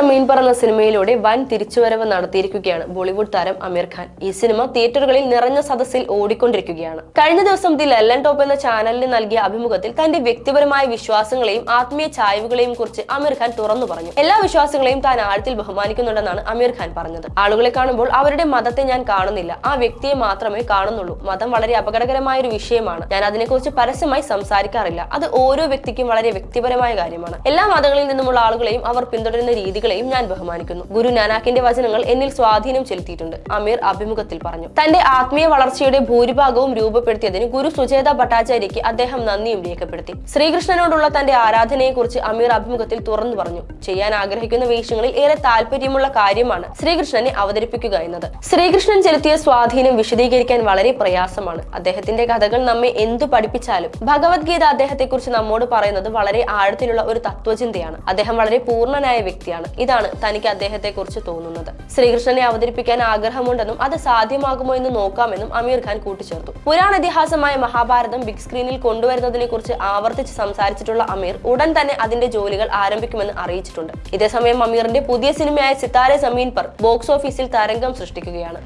സമീൻ പറ എന്ന സിനിമയിലൂടെ വൻ തിരിച്ചുവരവ് നടത്തിയിരിക്കുകയാണ് ബോളിവുഡ് താരം അമീർ ഖാൻ. ഈ സിനിമ തിയേറ്ററുകളിൽ നിറഞ്ഞ സദസ്സിൽ ഓടിക്കൊണ്ടിരിക്കുകയാണ്. കഴിഞ്ഞ ദിവസം ദി ലല്ലൻ ടോപ്പ് എന്ന ചാനലിന് നൽകിയ അഭിമുഖത്തിൽ തന്റെ വ്യക്തിപരമായ വിശ്വാസങ്ങളെയും ആത്മീയ ചായ്വുകളെയും കുറിച്ച് അമീർ ഖാൻ തുറന്നു പറഞ്ഞു. എല്ലാ വിശ്വാസങ്ങളെയും താൻ ആഴത്തിൽ ബഹുമാനിക്കുന്നുണ്ടെന്നാണ് അമീർ ഖാൻ പറഞ്ഞത്. ആളുകളെ കാണുമ്പോൾ അവരുടെ മതത്തെ ഞാൻ കാണുന്നില്ല. ആ വ്യക്തിയെ മാത്രമേ കാണുന്നുള്ളൂ. മതം വളരെ അപകടകരമായ ഒരു വിഷയമാണ്. ഞാൻ അതിനെക്കുറിച്ച് പരസ്യമായി സംസാരിക്കാറില്ല. അത് ഓരോ വ്യക്തിക്കും വളരെ വ്യക്തിപരമായ കാര്യമാണ്. എല്ലാ മതങ്ങളിൽ നിന്നുമുള്ള ആളുകളെയും അവർ പിന്തുടരുന്ന രീതികളെയും ഞാൻ ബഹുമാനിക്കുന്നു. ഗുരു നാനാക്കിന്റെ വചനങ്ങൾ എന്നിൽ സ്വാധീനം ചെലുത്തിയിട്ടുണ്ട്. അമീർ അഭിമുഖത്തിൽ പറഞ്ഞു. തന്റെ ആത്മീയ വളർച്ചയുടെ ഭൂരിഭാഗവും രൂപപ്പെടുത്തിയതിന് ഗുരു സുചേത ഭട്ടാചാര്യയ്ക്ക് അദ്ദേഹം നന്ദിയും രേഖപ്പെടുത്തി. ശ്രീകൃഷ്ണനോടുള്ള തന്റെ ആരാധനയെക്കുറിച്ച് അമീർ അഭിമുഖത്തിൽ തുറന്നു പറഞ്ഞു. ചെയ്യാൻ ആഗ്രഹിക്കുന്ന വേഷങ്ങളിൽ ഏറെ താല്പര്യമുള്ള കാര്യമാണ് ശ്രീകൃഷ്ണനെ അവതരിപ്പിക്കുക എന്നത്. ശ്രീകൃഷ്ണൻ ചെലുത്തിയ സ്വാധീനം വിശദീകരിക്കാൻ വളരെ പ്രയാസമാണ്. അദ്ദേഹത്തിന്റെ കഥകൾ നമ്മെ എന്തു പഠിപ്പിച്ചാലും ഭഗവത്ഗീത അദ്ദേഹത്തെക്കുറിച്ച് നമ്മോട് പറയുന്നത് വളരെ ആഴത്തിലുള്ള ഒരു തത്വചിന്തയാണ്. അദ്ദേഹം വളരെ പൂർണനായ വ്യക്തിയാണ്. ഇതാണ് തനിക്ക് അദ്ദേഹത്തെ കുറിച്ച് തോന്നുന്നത്. ശ്രീകൃഷ്ണനെ അവതരിപ്പിക്കാൻ ആഗ്രഹമുണ്ടെന്നും അത് സാധ്യമാകുമോ എന്ന് നോക്കാമെന്നും അമീർ ഖാൻ കൂട്ടിച്ചേർത്തു. പുരാണ ഇതിഹാസമായ മഹാഭാരതം ബിഗ് സ്ക്രീനിൽ കൊണ്ടുവരുന്നതിനെ കുറിച്ച് ആവർത്തിച്ച് സംസാരിച്ചിട്ടുള്ള അമീർ ഉടൻ തന്നെ അതിന്റെ ജോലികൾ ആരംഭിക്കുമെന്ന് അറിയിച്ചിട്ടുണ്ട്. ഇതേസമയം അമീറിന്റെ പുതിയ സിനിമയായ സിത്താരെ സമീൻ പർ ബോക്സ് ഓഫീസിൽ തരംഗം സൃഷ്ടിക്കുകയാണ്.